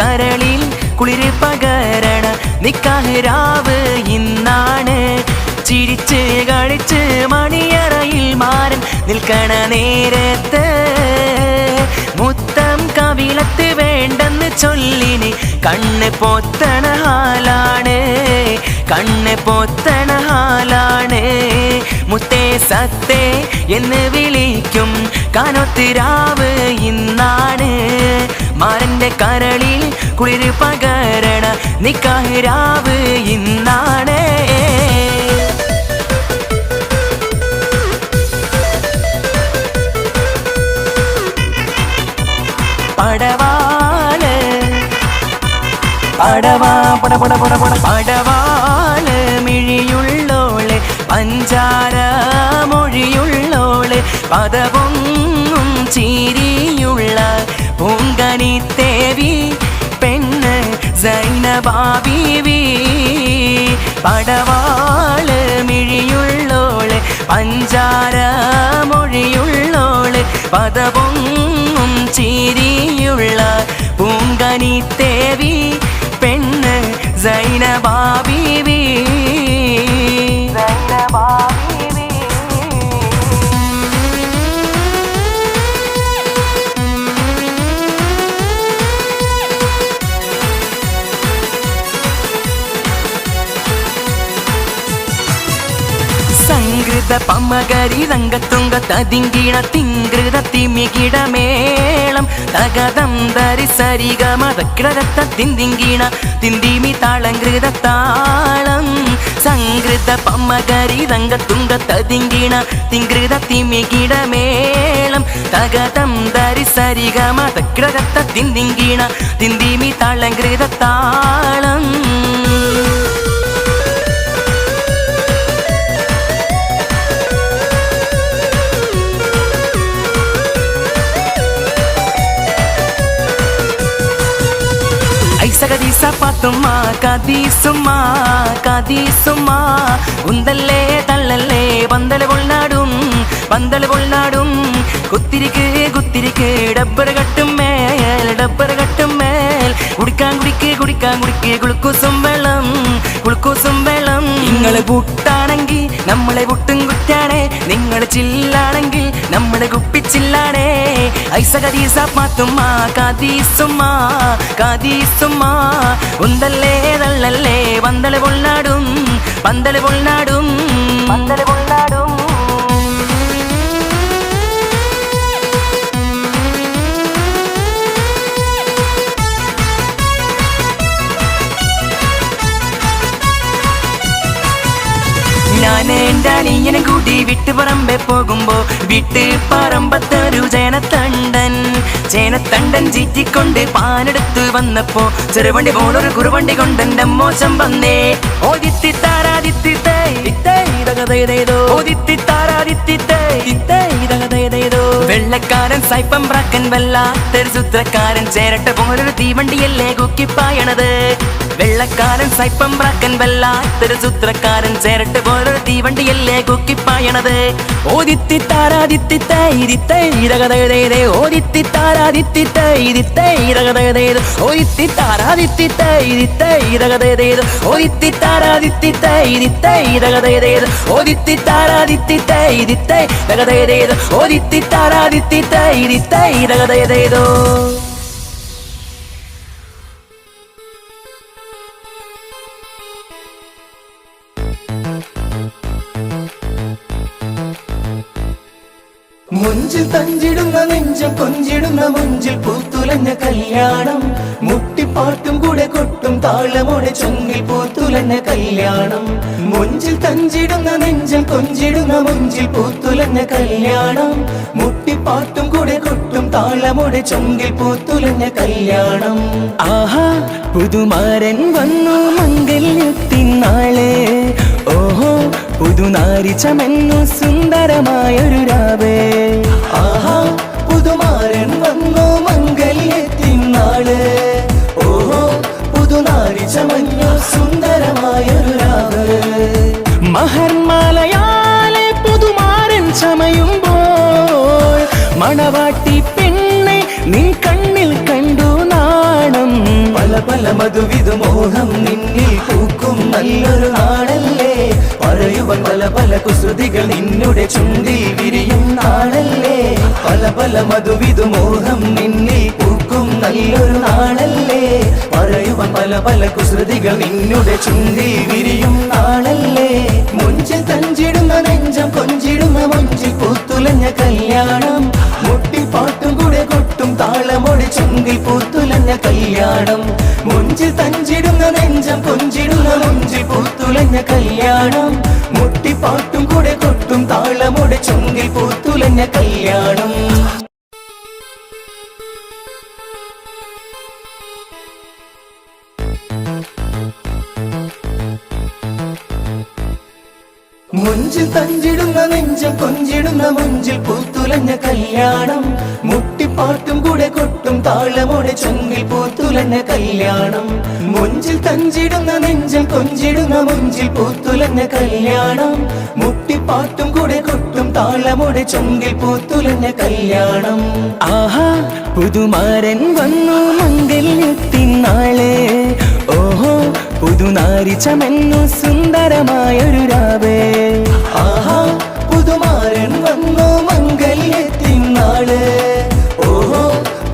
കരളിൽ കുളിര് പകരണ നിക്കാഹിരാവ് ഇന്നാണ്. ചിരിച്ച് കളിച്ച് മണിയറയിൽ മാരൻ നിൽക്കണ നേരത്ത് മുത്തം കവിളത്ത് വേണ്ടെന്ന് ചൊല്ലിന് കണ്ണ് പൊത്തണ ഹാലാണ്. കണ്ണ് പൊത്തണ ഹാലാണ്. മുത്തേ സത്തേ എന്ന് വിളിക്കും കാനൊത്തിരാവ് ഇന്നാണ്. മാരന്റെ കരളിൽ കുളിര് പകരണ നിക്കാഹിരാവ് ഇന്നാണ്. പടവാൾ പടവാ പടപട പടപട പട പട പടവാൾ മിഴിയുള്ളോൾ പഞ്ചാര മൊഴിയുള്ളോൾ പദപൊങ്ങും ചിരിയുള്ള പൂങ്കനി തേവി പെണ്ണ് സൈനബാബീവി പടവാൾ മിഴിയുള്ളോൾ പഞ്ചാര മൊഴിയുള്ളോൾ പദപൊങ്ങും ചിരിയുള്ള പൂങ്കനി തേവി പെണ്ണ് സൈനബാബീവി രംഗത്തുങ്ക തതിങ്കിണ തിങ്കൃത തിമികിട മേളം തകതം തരി സരിക മതക്കിടരത്ത തിന്തിങ്കിണ തിന്തിമി താളങ്കൃത താളം സംകൃത പമ്മകരി രംഗത്തുങ്ക തതിങ്കിണ തിങ്കൃത തിമികിട മേളം തകതം തരി സരിക മതക്കിടരത്ത തിന്തിങ്കിണ തിന്തിമി താളങ്കൃത താളം സുമാ കതി സുമാ കതി സുമാ. ഉന്തല്ലേ തള്ളല്ലേ പന്തൽ കൊള്ളാടും പന്തൽ കൊള്ളാടും കുത്തിരിക്ക് കുത്തിരിക്ക് ഡബ്ബർ കട്ടും മേൽ ഡബ്ബർ കട്ടും മേൽ. കുടിക്കാൻ കുടിക്ക് കുടിക്കാൻ കുടിക്ക് കുളുക്കൂസും വെള്ളം കുളുക്കൂസും വെള്ളം. നിങ്ങളെ പുട്ടാണെങ്കിൽ നമ്മളെ പുട്ടും കുറ്റാണേ നിങ്ങൾ ചില്ലാണെങ്കിൽ നമ്മുടെ കുപ്പിച്ചില്ലാണേ. ഐസ കദീസ പാത്തുമ്മ കദീസുമ്മ കദീസുമ്മ. ഉന്തല്ലേ തള്ളല്ലേ പന്തൽ പൊള്ളാടും പന്തൽ പൊള്ളാടും. പന്തൽ പൊള്ളാടും. പോകുമ്പോ വിട്ട് പറമ്പത്തൊരു ജനത്തണ്ടൻ. ചേനത്തണ്ടൻ ചീറ്റിക്കൊണ്ട് പാനെടുത്ത് വന്നപ്പോ ചെറുവണ്ടി പോലൊരു കുറുവണ്ടി കൊണ്ട് എന്റെ മോശം വന്നേ. ഓദിത്തി താരാതിത്തി ഓദിത്തി താരാതിത്തി വെള്ളക്കാരൻ സൈപ്പം പ്രാക്കൻ വല്ലാത്തൊരു ചുത്രക്കാരൻ ചേരട്ട പോലൊരു തീവണ്ടിയല്ലേ കുക്കിപ്പായണത്. വെള്ളക്കാരൻ സൈപ്പം പ്രാക്കൻ വല്ലാത്തൊരു സൂത്രക്കാരൻ ചേരട്ട പോലൊരു തീവണ്ടിയല്ലേ കുക്കിപ്പായണത് ഓദിത്തി താരാദിത്തിത്തേ ഇതിത്തേ ഇരകതേ ഓദിത്തി താരാദിത്തിത്തേ ഇതിത്തേ ഇരകതേ ഓദിത്തി താരാദിത്തിത്തേ ഇതിത്തേ ഇരകതേ ഓദിത്തി താരാദിത്തിത്തേ ഇതിത്തേ ഇരകതേ ഓദിത്തി താരാദിത്തിത്തേ ഇതിത്തേ ഇരകതേ ഓദിത്തി താരാദിത്തിത്തേ ഇതിത്തേ ഇരകതേതോ തഞ്ചിടുന്ന നെഞ്ചം കൊഞ്ചിടുന്ന മുഞ്ചിൽ പൂത്തുലഞ്ഞ കല്യാണം. മുട്ടിപ്പാട്ടും കൂടെ കൊട്ടും താളമോടെ ചൊങ്ങിൽ പൂത്തുലഞ്ഞ കല്യാണം. മുഞ്ചിൽ തഞ്ചിടുന്ന നെഞ്ചം കൊഞ്ചിടുന്ന മുഞ്ചിൽ പൂത്തുലഞ്ഞ കല്യാണം. മുട്ടിപ്പാട്ടും കൂടെ കൊട്ടും താളമോടെ ചൊങ്കിൽ പൂത്തുലഞ്ഞ കല്യാണം. ആഹാ പുതുമാരൻ വന്നു മംഗല്യത്തിനാളെ ഓഹോ പുതുനാരി ചമന്നു സുന്ദരമായൊരു രാവേ. പല മധുവിധു മോഹം നിന്നിൽ പൂക്കും നല്ലൊരു നാളല്ലേ? പറയുവൻ പല പല കുസൃതികൾ നിന്നുടെ ചുണ്ടിൽ വിരിയും നാളല്ലേ? പല പല മധുവിധു മോഹം നിന്നിൽ പൂക്കും നല്ലൊരു നാളല്ലേ? പറയുവൻ പല പല കുസൃതികൾ നിന്നുടെ ചുണ്ടിൽ വിരിയും നാളല്ലേ? മുഞ്ചിൽ തഞ്ചിടുന്ന നെഞ്ചം കൊഞ്ചിടുന്ന മുഞ്ചി പൂത്തുലഞ്ഞ കല്യാണം താളമൊടി പൂത്തുലഞ്ഞ കല്യാണം. മുഞ്ചി തഞ്ചിടുന്ന നെഞ്ചം കൊഞ്ചിടുന്ന മുഞ്ചി പൂത്തുലഞ്ഞ കല്യാണം. മുട്ടിപ്പാട്ടും കൂടെ കൊട്ടും താളമുടെ ചുങ്കിൽ പൂത്തുലഞ്ഞ കല്യാണം. മുഞ്ചിൽ തഞ്ചിടുന്ന നെഞ്ചിൽ കൊഞ്ചിടുന്ന മുഞ്ചിൽ പൂത്തുലഞ്ഞ കല്യാണം. മുട്ടിപ്പാട്ടും കൂടെ കൊട്ടും താളമോടെ ചൊങ്ങിൽ പൂത്തുലഞ്ഞ കല്യാണം. മുഞ്ചിൽ തഞ്ചിടുന്ന നെഞ്ചിൽ കൊഞ്ചിടുന്ന മുഞ്ചിൽ പൂത്തുലഞ്ഞ കല്യാണം. മുട്ടിപ്പാട്ടും കൂടെ കൊട്ടും താളമോടെ ചൊങ്ങിൽ പൂത്തുലഞ്ഞ കല്യാണം. ആഹാ പുതുമാരൻ വന്നു മംഗല്യത്തിനാളെ ഓഹോ പുതുനാരി ചമന്നു സുന്ദരമായൊരു രാവേ. ആഹാ പുതുമാരൻ വന്നു മംഗല്യത്തിനാൾ ഓഹോ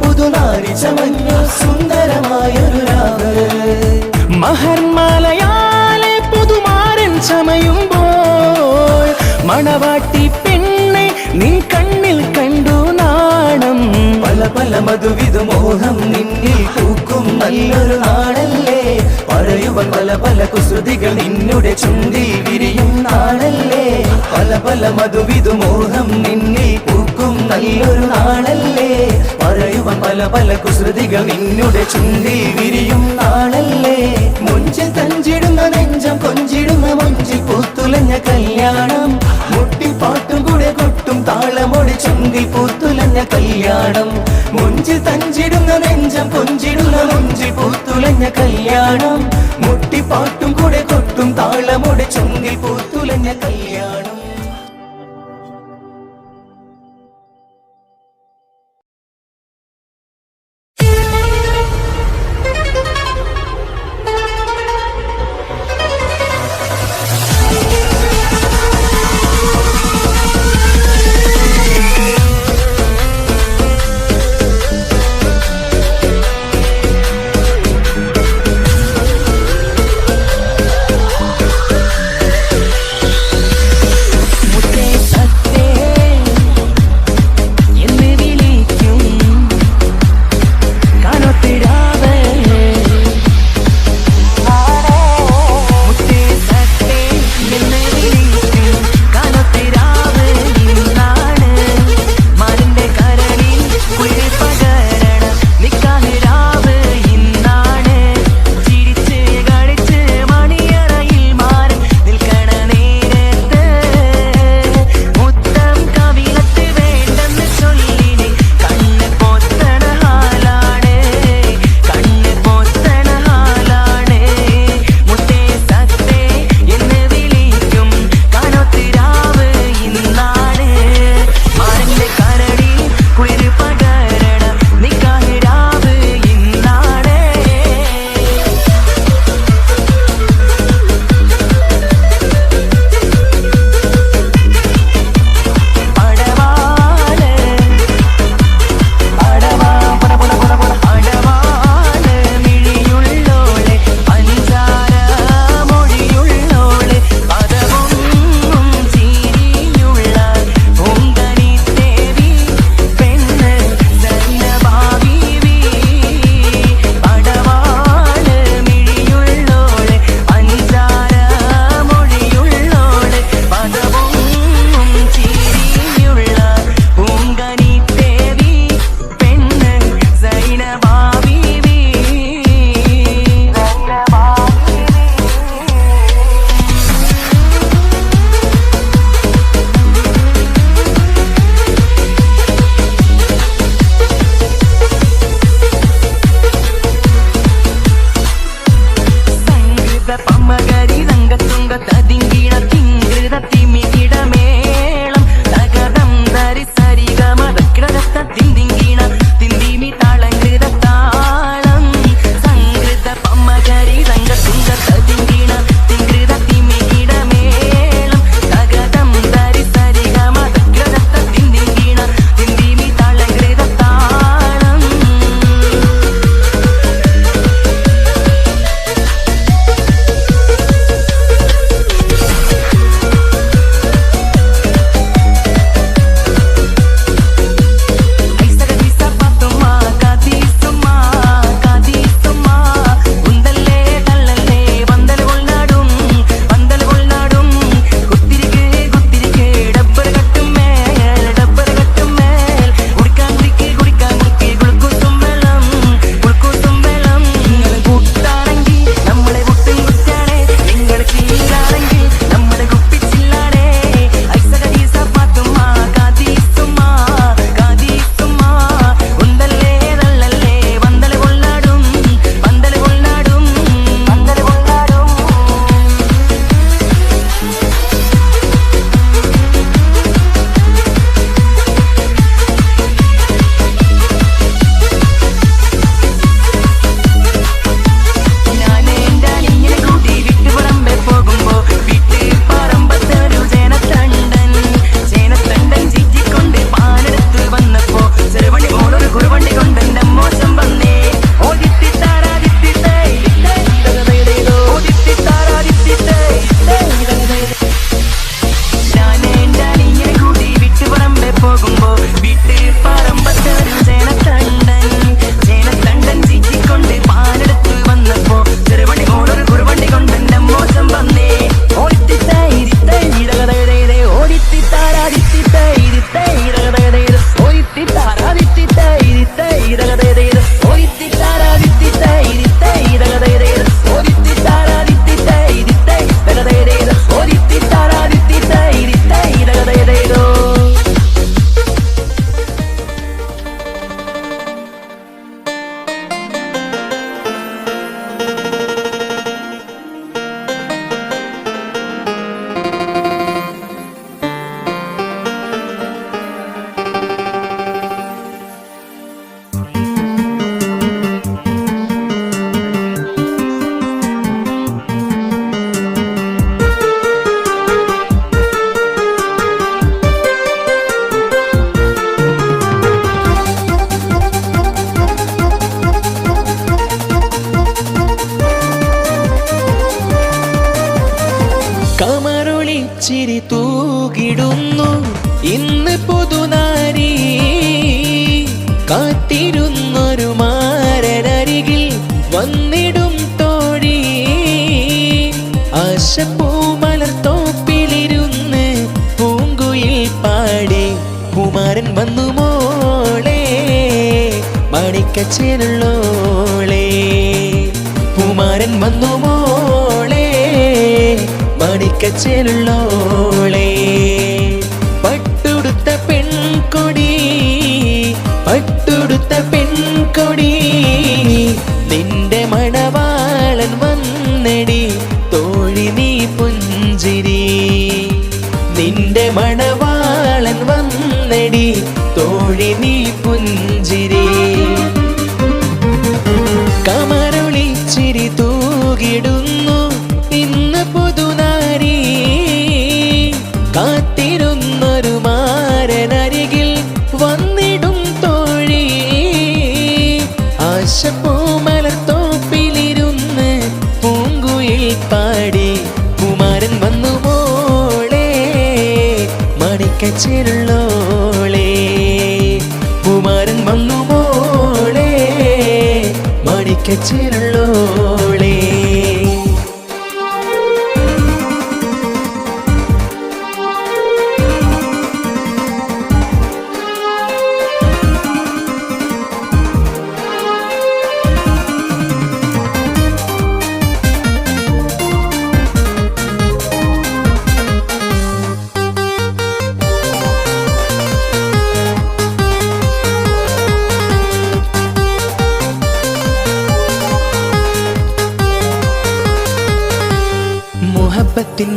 പുതുനാരി ചമഞ്ഞു സുന്ദരമായൊരു രാവേ. മഹർമാലയാലെ പുതുമാരൻ ചമയുമ്പോൾ മണവാട്ടി പെണ്ണെ നീ കണ്ണിൽ കണ്ടു നാണം. പല പല മധുവിധു മോഹം നിന്നിൽ പൂക്കും നല്ലൊരു നാളല്ലേ പല പല കുസൃതികൾ നിന്നുടെ ചുണ്ടി വിരിയും നാളല്ലേ? പല പല മധുവിധു മോഹം നിന്നിൽ പൂക്കും നല്ലൊരു നാളല്ലേ? പറയുവാൻ പല പല കുസൃതികൾ നിന്നുടെ ചുണ്ടി വിരിയും നാളല്ലേ? മുഞ്ചിൽ തഞ്ചിടുന്ന നെഞ്ചം കൊഞ്ചിടുന്ന മുഞ്ചിൽ പൂത്തുലഞ്ഞ കല്യാണം. മുട്ടിപ്പാട്ടും കൊട്ടും താളമൊടി ചുങ്കിൽ പൂത്തുലഞ്ഞ കല്യാണം. മുഞ്ചിൽ തഞ്ചിടുന്ന നെഞ്ചം കൊഞ്ചിടുന്ന മുഞ്ചിൽ പൂത്തുലഞ്ഞ കല്യാണം. മുട്ടിപ്പാട്ടും കൂടെ കൊട്ടും താളമൊടി ചുങ്കിൽ പൂത്തുലഞ്ഞ കല്യാണം. മണിക്കച്ചേനുള്ളോളെ കുമാരൻ വന്നു മോളെ മണിക്കച്ചേരുള്ളോളേ പട്ടുടുത്ത പെൺകൊടി പട്ടുടുത്ത പെൺകൊടി.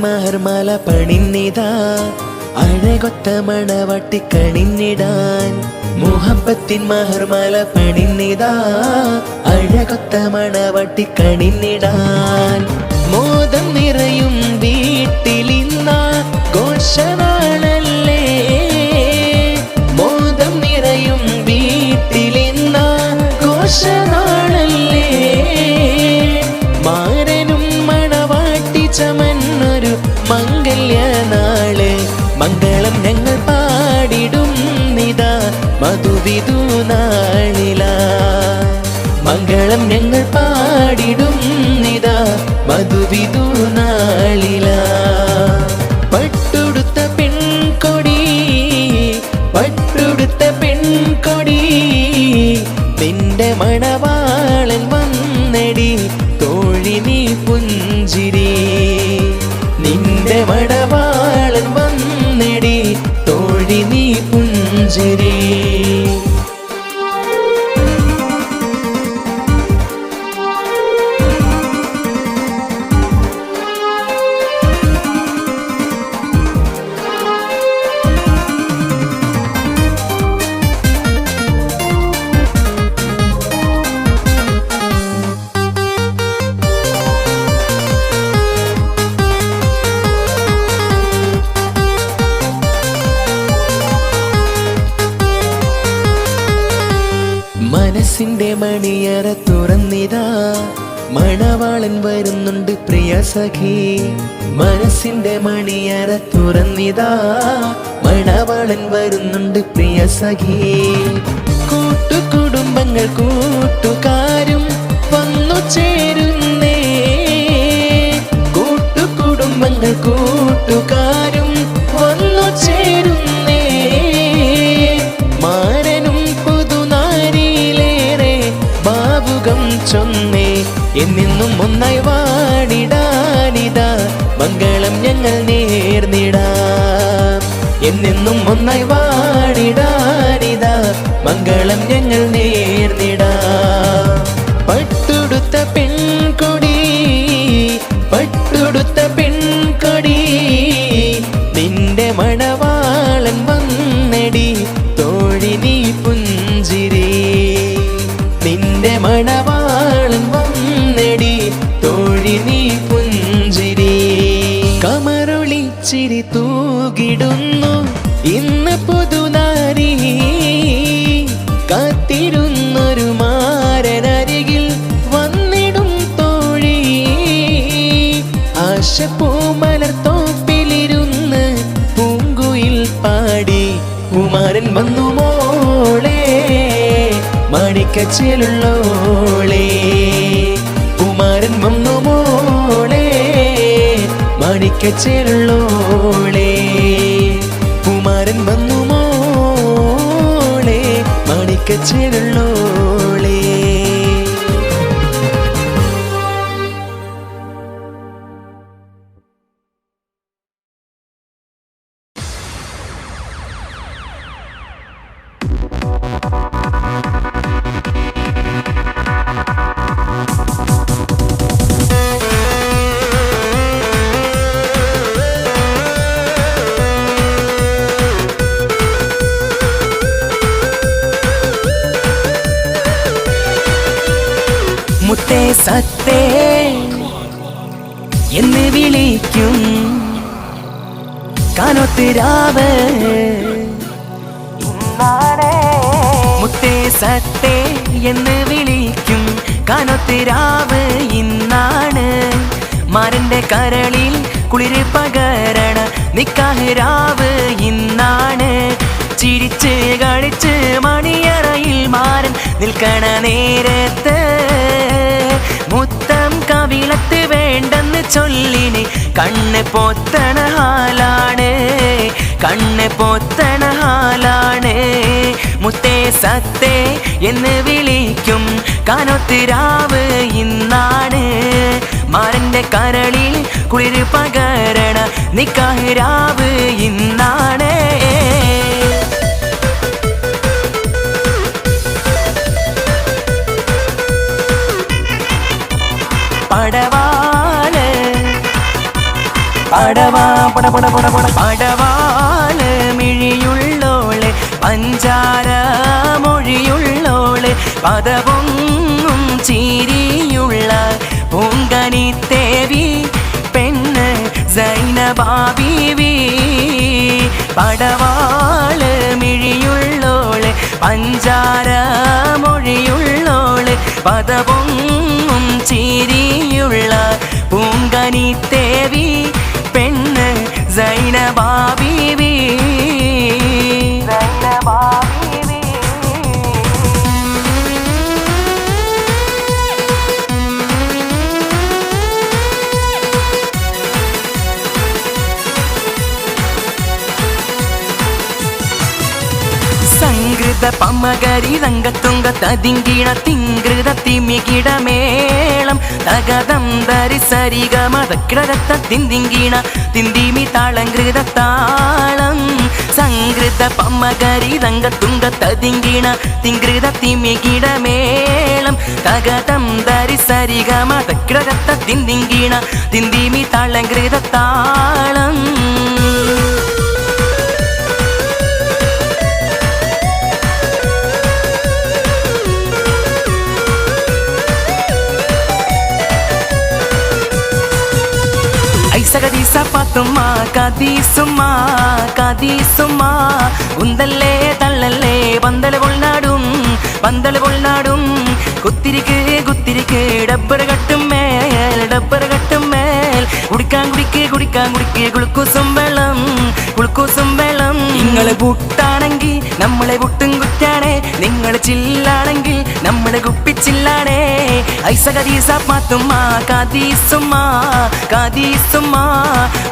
മാർമാല പണിന്നിതാ അഴകൊത്ത മണവട്ടി കണിന്നിടാൻ മുഹബത്തിൻ മാർമാല പണിന്നിതാ അഴകൊത്ത മണവട്ടി കണിന്നിടാൻ മോദം നിറയും വീട്ടിലിന്ന. ഘോഷനാണല്ലേ മംഗല്യ നാൾ മംഗളം ഞങ്ങൾ പാടിടും നിതാ മധുവിധു നാളില. മംഗളം ഞങ്ങൾ പാടിടും നിതാ മധുവിധു നാളില. പട്ടുടുത്ത പെൺകൊടി പട്ടുടുത്ത പെൺകൊടി നിന്റെ മണവാളൻ വന്നടി തോഴി നീ പുഞ്ചിരി. നിന്റെ മണവാളൻ വന്നടി തോഴി നീ പുഞ്ചിരി. മണിയറ തുറന്നിതാ. മണവാളൻ വരുന്നുണ്ട് പ്രിയ സഖി. മനസ്സിന്റെ മണിയറ തുറന്നിതാ. മണവാളൻ വരുന്നുണ്ട് പ്രിയ സഖി. കൂട്ടുകുടുംബങ്ങൾ കൂട്ടുകാരും വന്നു ചേരുന്നേ. കൂട്ടുകുടുംബങ്ങൾ കൂട്ടുകാരും വന്നു ചേരുന്നേ. എന്നെന്നും ഒന്നായി വാടിടാനിതാ. മംഗളം ഞങ്ങൾ നേർന്നിടാം. എന്നെന്നും ഒന്നായി വാടിടാനിതാ. മംഗളം ഞങ്ങൾ നേർന്നിടാം. മാണിക്കച്ചേലുള്ളോളെ കുമാരൻ വന്നു മോളെ മാണിക്കച്ചേലുള്ളോളെ. കുമാരൻ വന്നു മോളെ മാണിക്കച്ചേലുള്ളോളെ മുത്തേ സത്തേ എന്ന് വിളിക്കും. കാനൊത്തിരാവ് ഇന്നാണ്. മാരന്റെ കരളിൽ കുളിര് പകരണ നിക്കാഹിരാവ് ഇന്നാണ്. ചിരിച്ച് കളിച്ച് മണിയറയിൽ മാരൻ നിൽക്കണ നേരത്ത് കവിളത്ത് വേണ്ടെന്ന് ചൊല്ലിന് കണ്ണ് പൊത്തണ ഹാലാണ് കണ്ണ് പൊത്തണ ഹാലാണ്. മുത്തേ സത്തേ എന്ന് വിളിക്കും കാനൊത്തിരാവ് ഇന്നാണ്. മാരന്റെ കരളിൽ കുളിര് പകരണ നിക്കാഹിരാവ് ഇന്നാണ്. പടവാ പട പട പട പട പടവാൽ മിഴിയുള്ളോളെ പഞ്ചാര മൊഴിയുള്ളോളെ പദപൊങ്ങും ചിരിയുള്ള പൂങ്കനി തേവി പെണ്ണ് സൈനബാബീവി പടവാൾ മിഴിയുള്ളോളെ പഞ്ചാര മൊഴിയുള്ളോളെ പദപൊങ്ങും ചിരിയുള്ള പൂങ്കനി തേവി പെണ്ണ് സൈനബാബീവി രംഗത്തുങ്ക തതിങ്കിണ തിങ്കൃത തിമികിടമേളം തകതം ധരി സരിഗമ ദക്ഷിണരത്ത തിന്തിങ്കിണ തിന്തിമി താളങ്കൃത താളം സംകൃത പമ്മകരി രംഗത്തുങ്ക തതിങ്കിണ തിങ്കൃത തിമികിടമേളം തകതം ധരി സരിഗമ ദക്ഷിണരത്ത തിന്തിങ്കിണ തിന്തിമി താളങ്കൃത താളം ഐസകദീസ പാത്തുമ്മ കദീസുമ്മ കദീസുമ്മ ഉന്തല്ലേ തള്ളല്ലേ പന്തൽ പൊൾനാടും പന്തൽ പൊൾനാടും കുത്തിരിക്ക് കുത്തിരിക്ക് ഡബ്ബർ കട്ടും മേൽ ഡബ്ബർ കട്ടും മേൽ. കുടിക്കാൻ കുടിക്ക് കുടിക്കാൻ കുടിക്ക് കുളുക്കൂസും വെള്ളം കുളുക്കൂസും വെള്ളം. നിങ്ങൾ പുട്ടാണെങ്കിൽ നമ്മളെ കുറ്റാണേ നിങ്ങൾ ചില്ലാണെങ്കിൽ നമ്മൾ കുപ്പിച്ചില്ലാണേ ഐസകദീസ പാത്തുമ്മ കദീസുമ്മ കദീസുമ്മ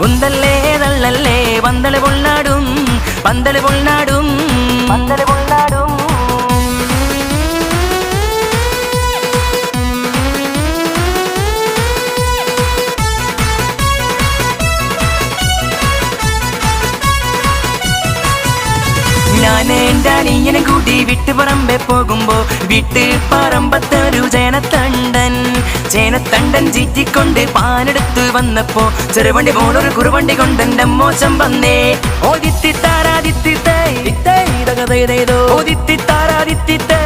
ഉന്തല്ലേ തള്ളല്ലേ പന്തൽ പൊള്ളാടും പന്തൽ പൊള്ളാടും പന്തൽ പൊൾനാടും ഞാൻ എന്റെ അണിയനെ കൂട്ടി വിട്ടുപറമ്പെ പോകുമ്പോ വിട്ട് പറമ്പത്തൊരു ജനത്തണ്ടൻ ചേനത്തണ്ടൻ ചീറ്റിക്കൊണ്ട് പാനെടുത്ത് വന്നപ്പോ ചെറുവണ്ടി പോണൊരു കുറുവണ്ടി കൊണ്ട് എന്റെ മോശം വന്നേ ഓദിത്തി താരാദിത്തിത്തേ ഓദിത്തി താരാദിത്തിത്തേ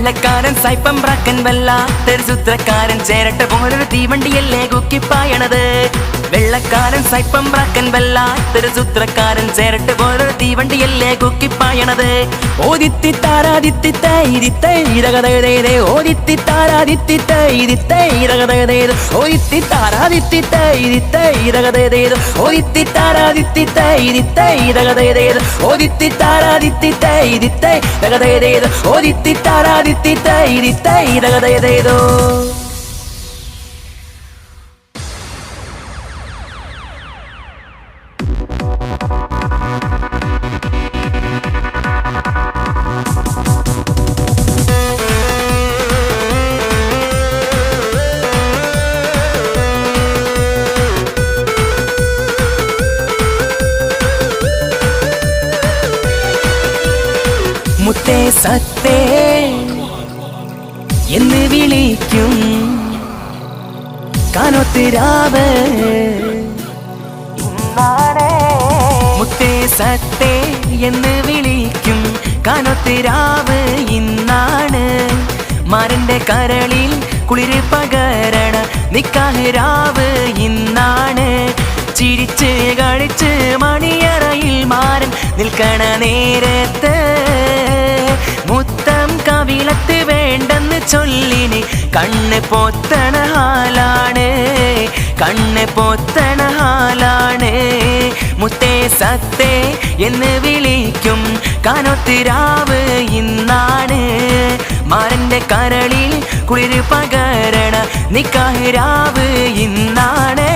വെള്ളക്കാരൻ സൈപ്പം ബ്രാക്കൻ വല്ലാത്തൊരു സൂത്രക്കാരൻ. ചേരട്ട പോലൊരു തീവണ്ടിയല്ലേ കുക്കിപ്പായണത് വെള്ളക്കാരൻ സൈപ്പം ബ്രാക്കൻ വല്ലാത്തൊരു സൂത്രക്കാരൻ. ചേരട്ട് പോലൊരു തീവണ്ടിയല്ലേ കുക്കിപ്പായണത് ഓദിത്തി താരാദിത്തി ഇതിത്തേ ഓദിത്തി താരാദിത്തി ഇതിത്തേ ഓദിത്തി താരാദിത്തി ഇതിത്തേ ഓദിത്തി താരാദിത്തി ഇതിത്തേ ഓദിത്തി താരാദിത്തി ഇതിത്തേ ഓദിത്തി ഓദിത്തി താരാദിത്തിത്തേ ഇതിത്തേ ഇരകതേതോ മുത്തേ സത്തേ എന്ന് വിളിക്കും. കാനൊത്തിരാവ് മുത്തേ സത്തേ എന്ന് വിളിക്കും. കാനൊത്തിരാവ് ഇന്നാണ്. മാരന്റെ കരളിൽ കുളിര് പകരണ നിക്കാഹിരാവ് ഇന്നാണ്. ചിരിച്ച് കളിച്ച് മണിയറയിൽ മാരൻ നിൽക്കണ നേരത്ത് കവിളത്ത് വേണ്ടെന്ന് ചൊല്ലിന് കണ്ണ് പൊത്തണ ഹാലാണ്. കണ്ണ് പൊത്തണ ഹാലാണ്. മുത്തേ സത്തേ എന്ന് വിളിക്കും കാനൊത്തിരാവ് ഇന്നാണ്. മാരന്റെ കരളിൽ കുളിര് പകരണ നിക്കാഹിരാവ് ഇന്നാണ്.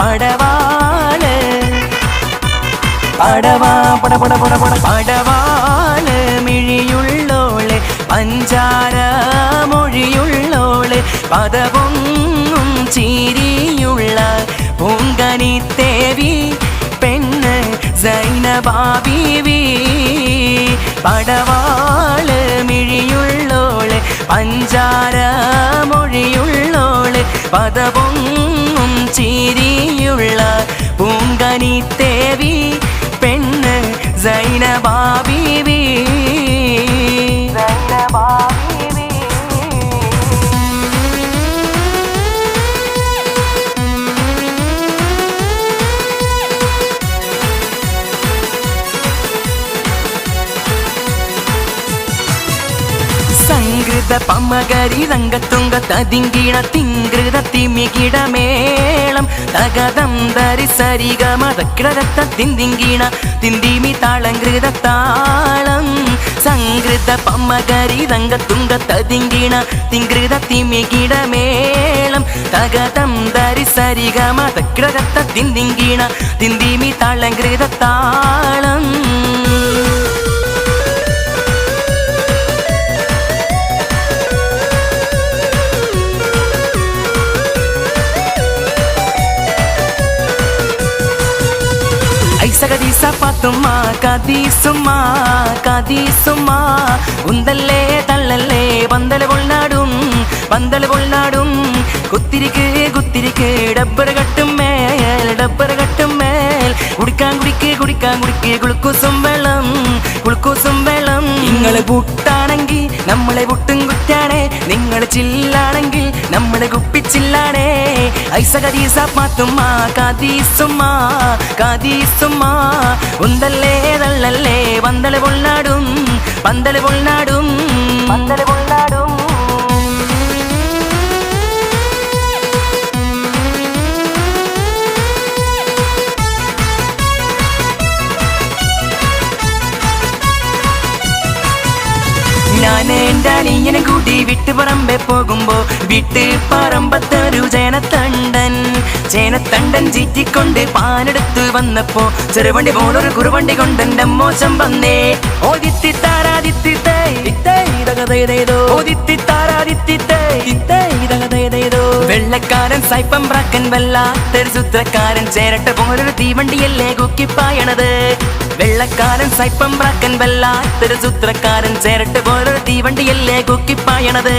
പടവാൾ പടവാ പട പട പട പട പടവാൾ മിഴിയുള്ളോൾ പഞ്ചാര മൊഴിയുള്ളോൾ പദപൊങ്ങും ചിരിയുള്ള പൂങ്കനി തേവി പെണ്ണ് സൈനബാബീവി പടവാൾ മിഴിയുള്ളോൾ പഞ്ചാര മൊഴിയുള്ളോൾ പദപൊങ്ങും ചിരിയുള്ള പൂങ്കനി തേവി പെണ്ണ് സൈനബാബീവി രംഗത്തുങ്ക തതിങ്കിണ തിങ്കൃത തിമികിടമേളം തകതം തരി സരിഗ മതക്കിടത്ത തിന്തിങ്കിണ തിന്തിമി താളങ്കൃത താളം സംകൃത പമ്മകരിതങ്കത്തുങ്ക തതിങ്കിണ തിങ്കൃത തിമികിടമേളം തകതം തരി സരിഗ മതക്കിടത്ത തിന്തിങ്കിണ തിന്തിമി താളങ്കൃത താളം കതീസുമ്മാ കതീസുമ്മാ കതീസുമ്മാ ഉന്തല്ലേ തള്ളല്ലേ പന്തല കൊള്ളാടും പന്തല കൊള്ളാടും കുത്തിരിക്ക് കുത്തിരിക്ക് ഡബ്ബർ കട്ടും ഡബ്ബർ കട്ടും കുടിക്കാൻ കുടിക്കേ കുടിക്കാൻ കുടിക്കേ കുളുക്കൂസും വെള്ളം കുളുക്കൂസും വെള്ളം. നിങ്ങൾ പുട്ടാണെങ്കിൽ നമ്മളെ പുട്ടും കുറ്റാണേ. നിങ്ങൾ ചില്ലാണെങ്കിൽ നമ്മളെ കുപ്പിച്ചില്ലാണേ. ഐസ കദീസ പാത്തുമ്മ കദീസുമ്മ കദീസുമ്മ. ഉന്തല്ലേ തള്ളല്ലേ പന്തൽ പൊള്ളാടും പന്തൽ പൊള്ളാടും. പന്തൽ പൊള്ളാടും. ഞാൻ എന്റെ അനിയനെ കൂട്ടി വിട്ടുപറമ്പെ പോകുമ്പോ വിട്ട് പറമ്പത്തൊരു ജനത്തണ്ടൻ. ചേനത്തണ്ടൻ ചീറ്റിക്കൊണ്ട് പാനെടുത്ത് വന്നപ്പോ ചെറുവണ്ടി പോലൊരു കുറുവണ്ടി കൊണ്ട് എന്റെ മോശം വന്നേ. ഓദിത്തി താരാദിത്തിത്തേ ഓദിത്തി താരാദിത്തിത്തേ ഇതകതേതോ വെള്ളക്കാരൻ സൈപ്പം ബ്രാക്കൻ വല്ലാത്തൊരു സൂത്രക്കാരൻ ചേരട്ട പോലൊരു തീവണ്ടിയല്ലേ കുക്കിപ്പായണത് വെള്ളക്കാരൻ സൈപ്പം ബ്രാക്കൻ വല്ലാത്തൊരു സൂത്രക്കാരൻ ചേരട്ട പോലൊരു തീവണ്ടിയല്ലേ കുക്കിപ്പായണത്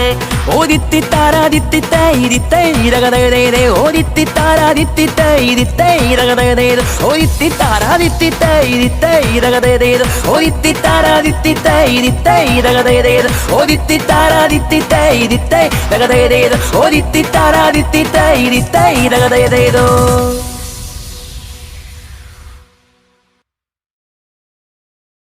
ഓദിത്തി താരാദിത്തി തൈരിത്തൈ ഇരകതയതേ ഓദിത്തി താരാദിത്തി തൈരിത്തൈ ഇരകതേ ഓദിത്തി താരാദിത്തി തൈരിത്തൈ ഇരകതേ ഓദിത്തി താരാദിത്തി തൈരിത്തൈ ഇരകതേ ഓദിത്തി താരാദിത്തി ರಗದಯದೇದು ಓದಿತ್ತಿ ತಾರಾದಿತ್ತಿ ತೈರಿತ್ತ ಈ ರಗದಯದೇದೋ